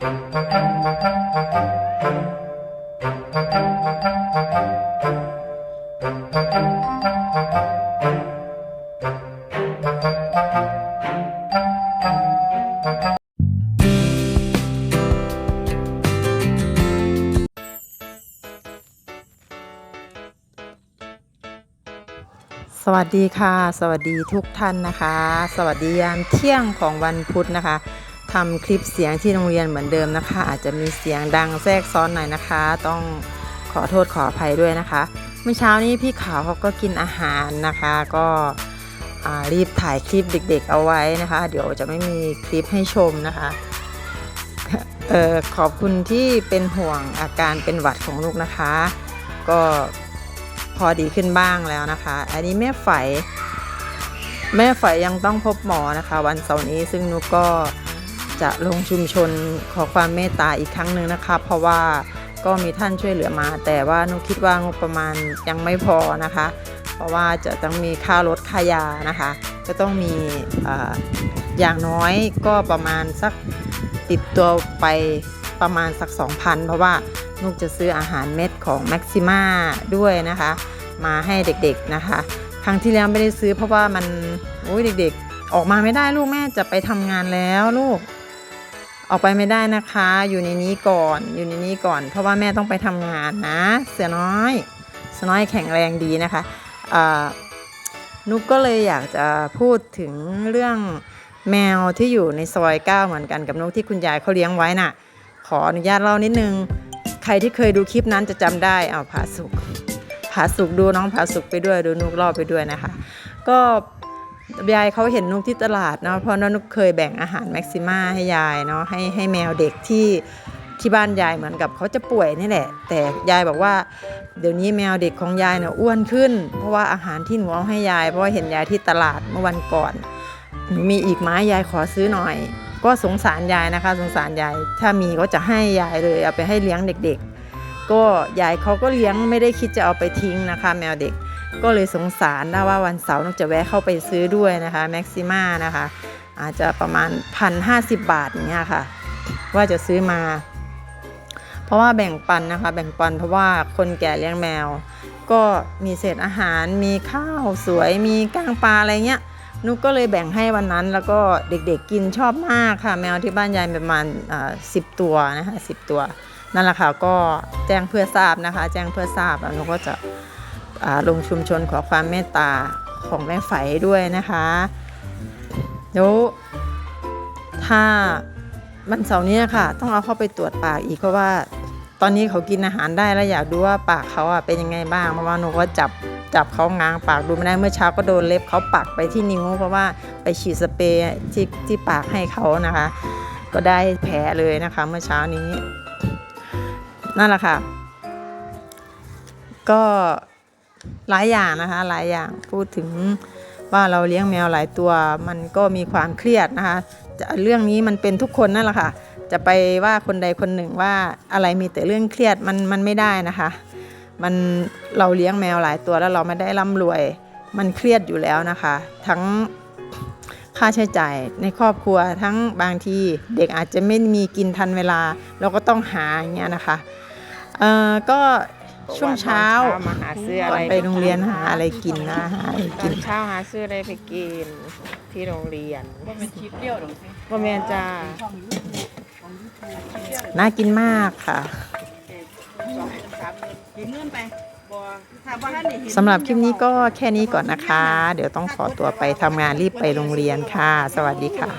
สวัสดีค่ะ สวัสดีทุกท่านนะคะ สวัสดียามเที่ยงของวันพุธนะคะ ทำคลิปเสียงที่โรงเรียนเหมือนเดิมนะคะ อาจจะมีเสียงดังแทรกซ้อนหน่อยนะคะ ต้องขอโทษขออภัยด้วยนะคะเมื่อเช้านี้พี่ขาวเขาก็กินอาหารนะคะ ก็รีบถ่ายคลิปเด็กๆเอาไว้นะคะ เดี๋ยวจะไม่มีคลิปให้ชมนะคะเออขอบคุณที่เป็นห่วงอาการเป็นหวัดของลูกนะคะ ก็พอดีขึ้นบ้างแล้วนะคะ อันนี้แม่ไฝแม่ไฝยังต้องพบหมอนะคะ วันเสาร์นี้ซึ่งนุกก็ จะลงชุมชนขอความเมตตาอีกครั้งหนึ่งนะคะ เพราะว่าก็มีท่านช่วยเหลือมา แต่ว่านุคิดว่างบประมาณยังไม่พอนะคะ เพราะว่าจะต้องมีค่ารถค่ายานะคะจะต้องมีออย่างน้อยก็ประมาณสักติดตัวไปประมาณสัก 2,000 เพราะว่านุกจะซื้ออาหารเม็ดของแม็กซิม่าด้วยนะคะ มาให้เด็กๆนะคะ ครั้งที่แล้วไม่ได้ซื้อเพราะว่ามันโอ้ยเด็กๆ ออกมาไม่ได้ลูกแม่จะไปทำงานแล้วลูก ออกไปไม่ได้นะคะ อยู่ในนี้ก่อนอยู่ในนี้ก่อน เพราะว่าแม่ต้องไปทำงานนะ เสือน้อยเสือน้อยแข็งแรงดีนะคะนุกก็เลยอยากจะพูดถึงเรื่องแมวที่อยู่ในซอยเก้าเหมือนกันกับนกที่คุณยายเขาเลี้ยงไว้น่ะ ขออนุญาตเล่านิดนึง ใครที่เคยดูคลิปนั้นจะจำได้เอาผาสุกผาสุกดูน้องผาสุกไปด้วยดูนุกรอบไปด้วยนะคะ ก็ ยายเขาเห็นนุกที่ตลาดเนาะเพราะนุกเคยแบ่งอาหารแม็กซิม่าให้ยายเนาะให้ให้แมวเด็กที่ที่บ้านยายเหมือนกับเขาจะป่วยนี่แหละ แต่ยายบอกว่า เดี๋ยวนี้แมวเด็กของยายเนี่ยอ้วนขึ้น เพราะว่าอาหารที่หนูเอาให้ยาย เพราะว่าเห็นยายที่ตลาดเมื่อวันก่อนหนูมีอีกไหมยายขอซื้อหน่อย ก็สงสารยายนะคะ สงสารยายถ้ามีก็จะให้ยายเลยเอาไปให้เลี้ยงเด็ก ๆ ก็ยายเขาก็เลี้ยงไม่ได้คิดจะเอาไปทิ้งนะคะ แมวเด็ก ก็เลยสงสารนะว่าวันเสาร์นกจะแวะเข้าไปซื้อด้วยนะคะแม็กซิม่านะคะ อาจจะประมาณพันห้าสิบบาทเงี้ยค่ะ ว่าจะซื้อมา เพราะว่าแบ่งปันนะคะ แบ่งปันเพราะว่าคนแก่เลี้ยงแมว ก็มีเศษอาหารมีข้าวสวยมีก้างปลาอะไรเงี้ยนุกก็เลยแบ่งให้วันนั้นแล้วก็เด็กๆกินชอบมากค่ะ แมวที่บ้านยายประมาณสิบตัวนะคะสิบตัว นั่นแหละค่ะก็แจ้งเพื่อทราบนะคะ แจ้งเพื่อทราบแล้วนุกก็จะ ลงชุมชนขอความเมตตาของแม่ไฝด้วยนะคะเดี๋ยวถ้าวันเสาร์นี้ค่ะ ต้องเอาเข้าไปตรวจปากอีกเพราะว่า ตอนนี้เขากินอาหารได้แล้วอยากดูว่าปากเขาอะเป็นยังไงบ้างเพราะว่าหนูก็จับจับเขาง้างปากดูไม่ได้เมื่อเช้าก็โดนเล็บเขาปักไปที่นิ้วเพราะว่าไปฉีดสเปรย์ที่ที่ปากให้เขานะคะ ก็ได้แผลเลยนะคะ เมื่อเช้านี้ นั่นแหละค่ะ ก็ หลายอย่างนะคะ หลายอย่างพูดถึงว่าเราเลี้ยงแมวหลายตัวมันก็มีความเครียดนะคะจะเรื่องนี้มันเป็นทุกคนนั่นแหละค่ะ จะไปว่าคนใดคนหนึ่งว่าอะไรมีแต่เรื่องเครียดมันมันไม่ได้นะคะ มันเราเลี้ยงแมวหลายตัวแล้วเราไม่ได้ร่ำรวย มันเครียดอยู่แล้วนะคะ ทั้งค่าใช้จ่ายในครอบครัวทั้งบางทีเด็กอาจจะไม่มีกินทันเวลา เราก็ต้องหาอย่างเงี้ยนะคะเอ่อก็ ช่วงเช้ามาหาซื้อก่อะอนไรไปโรงเรียนหาอะไรกินนะหาอะไรตกิอน นเช้าหาซื้ออะไรไปกินที่โรงเรียนว่าเป็นคลิปเดียวหรอกสิว่าแม่นจ้าน่ากินมากค่ะ เห็นเงินไปบ่ถามว่าท่านได้เห็นสำหรับคลิปนี้ก็แค่นี้ก่อนนะคะ เดี๋ยวต้องขอตัวไปทำงานรีบไปโรงเรียนค่ะ สวัสดีค่ะ